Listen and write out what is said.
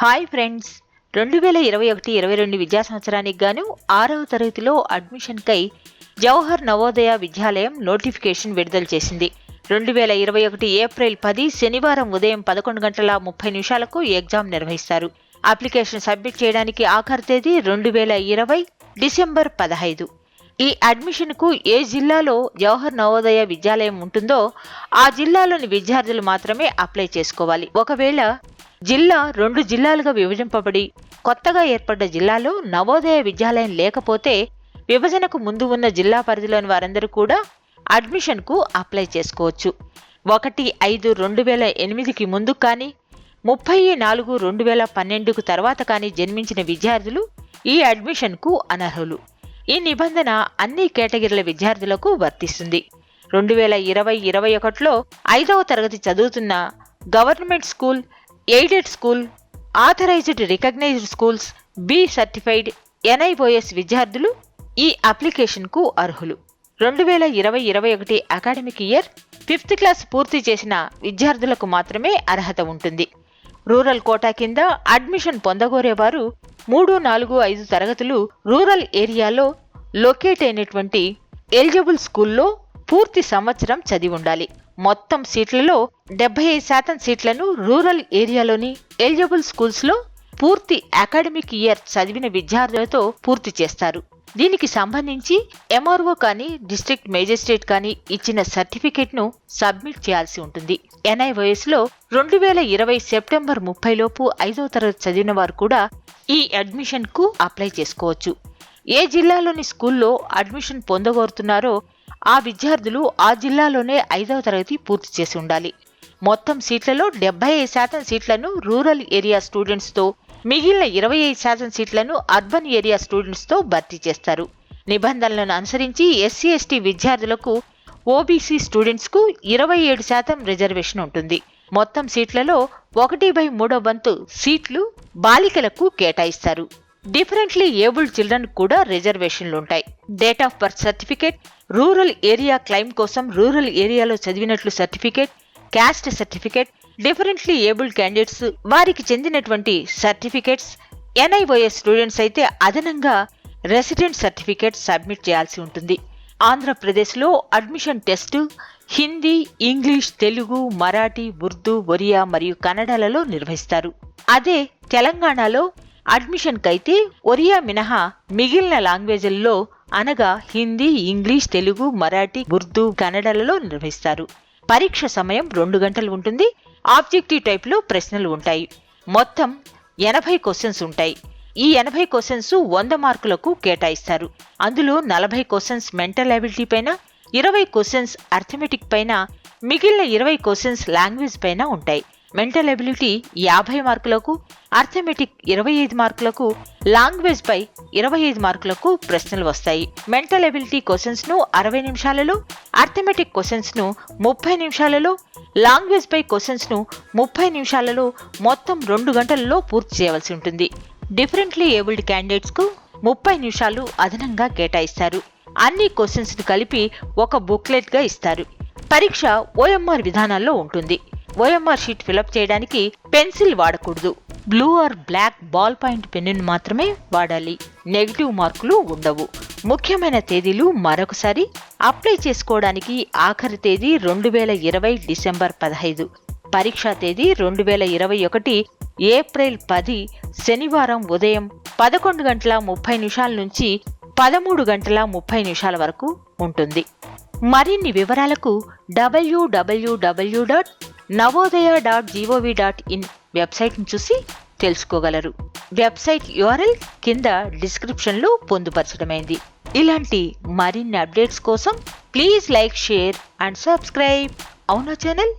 Hi friends. రెండు వేల ఇరవై ఒకటి ఇరవై రెండు విద్యా సంవత్సరానికి గాను ఆరవ తరగతిలో అడ్మిషన్కై జవహర్ నవోదయ విద్యాలయం నోటిఫికేషన్ విడుదల చేసింది. రెండు వేల ఇరవై ఒకటి ఏప్రిల్ పది శనివారం ఉదయం పదకొండు గంటల ముప్పై నిమిషాలకు ఎగ్జామ్ నిర్వహిస్తారు. అప్లికేషన్ సబ్మిట్ చేయడానికి ఆఖరి తేదీ రెండు వేల ఇరవై డిసెంబర్ పదహైదు. ఈ అడ్మిషన్కు ఏ జిల్లాలో జవహర్ నవోదయ విద్యాలయం ఉంటుందో ఆ జిల్లాలోని విద్యార్థులు మాత్రమే అప్లై చేసుకోవాలి. ఒకవేళ జిల్లా రెండు జిల్లాలుగా విభజింపబడి కొత్తగా ఏర్పడ్డ జిల్లాలో నవోదయ విద్యాలయం లేకపోతే విభజనకు ముందు ఉన్న జిల్లా పరిధిలోని వారందరూ కూడా అడ్మిషన్కు అప్లై చేసుకోవచ్చు. ఒకటి ఐదు రెండు వేల ఎనిమిదికి ముందు కానీ ముప్పై నాలుగు రెండు వేల పన్నెండుకు తర్వాత కానీ జన్మించిన విద్యార్థులు ఈ అడ్మిషన్కు అనర్హులు. ఈ నిబంధన అన్ని కేటగిరీల విద్యార్థులకు వర్తిస్తుంది. రెండు వేల ఇరవై ఇరవై ఒకటిలో ఐదవ తరగతి చదువుతున్న government school aided school authorized recognized schools B certified NIOS విద్యార్థులు ఈ అప్లికేషన్కు అర్హులు. రెండు వేల ఇరవై ఇరవై ఒకటి అకాడమిక్ ఇయర్ ఫిఫ్త్ క్లాస్ పూర్తి చేసిన విద్యార్థులకు మాత్రమే అర్హత ఉంటుంది. రూరల్ కోటా కింద అడ్మిషన్ పొందగోరేవారు మూడు నాలుగు ఐదు తరగతులు రూరల్ ఏరియాలో లొకేట్ అయినటువంటి ఎలిజిబుల్ స్కూల్లో పూర్తి సంవత్సరం చదివి ఉండాలి. మొత్తం సీట్లలో డెబ్బై ఐదు శాతం సీట్లను రూరల్ ఏరియాలోని ఎలిజిబుల్ స్కూల్స్లో పూర్తి అకాడమిక్ ఇయర్ చదివిన విద్యార్థులతో పూర్తి చేస్తారు. దీనికి సంబంధించి ఎంఆర్ఓ కానీ డిస్ట్రిక్ట్ మేజిస్ట్రేట్ కానీ ఇచ్చిన సర్టిఫికేట్ను సబ్మిట్ చేయాల్సి ఉంటుంది. ఎన్ఐఓఎస్లో రెండు వేల ఇరవై సెప్టెంబర్ ముప్పై లోపు ఐదో తరగతి చదివిన వారు కూడా ఈ అడ్మిషన్కు అప్లై చేసుకోవచ్చు. ఏ జిల్లాలోని స్కూల్లో అడ్మిషన్ పొందగోరుతున్నారో ఆ విద్యార్థులు ఆ జిల్లాలోనే ఐదవ తరగతి పూర్తి చేసి ఉండాలి. మొత్తం సీట్లలో డెబ్బై ఐదు శాతం సీట్లను రూరల్ ఏరియా స్టూడెంట్స్తో మిగిలిన ఇరవై ఐదు శాతం సీట్లను అర్బన్ ఏరియా స్టూడెంట్స్తో భర్తీ చేస్తారు. నిబంధనలను అనుసరించి ఎస్సీ ఎస్టీ విద్యార్థులకు ఓబీసీ స్టూడెంట్స్కు ఇరవై ఏడు శాతం రిజర్వేషన్ ఉంటుంది. మొత్తం సీట్లలో ఒకటి బై మూడో వంతు సీట్లు బాలికలకు కేటాయిస్తారు. డిఫరెంట్లీ ఏబుల్డ్ చిల్డ్రన్ కూడా రిజర్వేషన్లు ఉంటాయి. Date of birth certificate rural area claim కోసం రూరల్ ఏరియాలో చదివినట్లు certificate caste certificate differently abled candidates వారికి చెందినటువంటి సర్టిఫికేట్స్ ఎన్ఐఓఎస్ స్టూడెంట్స్ అయితే అదనంగా రెసిడెంట్ సర్టిఫికేట్ సబ్మిట్ చేయాల్సి ఉంటుంది. ఆంధ్రప్రదేశ్లో admission test Hindi English Telugu Marathi Urdu Oriya మరియు కన్నడలలో నిర్వహిస్తారు. అదే తెలంగాణలో అడ్మిషన్కైతే ఒరియా మినహా మిగిలిన లాంగ్వేజ్లలో అనగా హిందీ ఇంగ్లీష్ తెలుగు మరాఠీ ఉర్దూ కన్నడలలో నిర్వహిస్తారు. పరీక్ష సమయం రెండు గంటలు ఉంటుంది. ఆబ్జెక్టివ్ టైప్లో ప్రశ్నలు ఉంటాయి. మొత్తం ఎనభై క్వశ్చన్స్ ఉంటాయి. ఈ ఎనభై క్వశ్చన్స్ వంద మార్కులకు కేటాయిస్తారు. అందులో నలభై క్వశ్చన్స్ మెంటల్ అబిలిటీ పైన ఇరవై క్వశ్చన్స్ అర్థమెటిక్ పైన మిగిలిన ఇరవై క్వశ్చన్స్ లాంగ్వేజ్ పైన ఉంటాయి. మెంటల్ ఎబిలిటీ యాభై మార్కులకు అర్థమెటిక్ ఇరవై ఐదు మార్కులకు లాంగ్వేజ్ పై ఇరవై ఐదు మార్కులకు ప్రశ్నలు వస్తాయి. మెంటల్ ఎబిలిటీ క్వశ్చన్స్ను అరవై నిమిషాలలో అర్థమెటిక్ క్వశ్చన్స్ను ముప్పై నిమిషాలలో లాంగ్వేజ్ పై క్వశ్చన్స్ను ముప్పై నిమిషాలలో మొత్తం రెండు గంటలలో పూర్తి చేయవలసి ఉంటుంది. డిఫరెంట్లీ ఏబుల్డ్ క్యాండిడేట్స్కు ముప్పై నిమిషాలు అదనంగా కేటాయిస్తారు. అన్ని క్వశ్చన్స్ కలిపి ఒక బుక్లెట్గా ఇస్తారు. పరీక్ష ఓఎంఆర్ విధానాల్లో ఉంటుంది. ఓఎంఆర్ షీట్ ఫిలప్ చేయడానికి పెన్సిల్ వాడకూడదు. Blue or black ball point పెన్నును మాత్రమే వాడాలి. నెగిటివ్ మార్కులు ఉండవు. ముఖ్యమైన తేదీలు మరొకసారి అప్లై చేసుకోవడానికి ఆఖరి తేదీ రెండు వేల ఇరవై డిసెంబర్ పదహైదు. పరీక్షా తేదీ రెండు వేల ఇరవై ఒకటి ఏప్రిల్ పది శనివారం ఉదయం పదకొండు గంటల ముప్పై నిమిషాల నుంచి పదమూడు గంటల ముప్పై నిమిషాల వరకు ఉంటుంది. మరిన్ని వివరాలకు డబ్ల్యూడబ్ల్యూడబ్ల్యూ dot Navodaya dot GOV dot in వెబ్సైట్ను చూసి తెలుసుకోగలరు. వెబ్సైట్ యూఆర్ఎల్ కింద డిస్క్రిప్షన్లో పొందుపరచడమైంది. ఇలాంటి మరిన్ని అప్డేట్స్ కోసం please like share and subscribe. అవునా ఛానల్?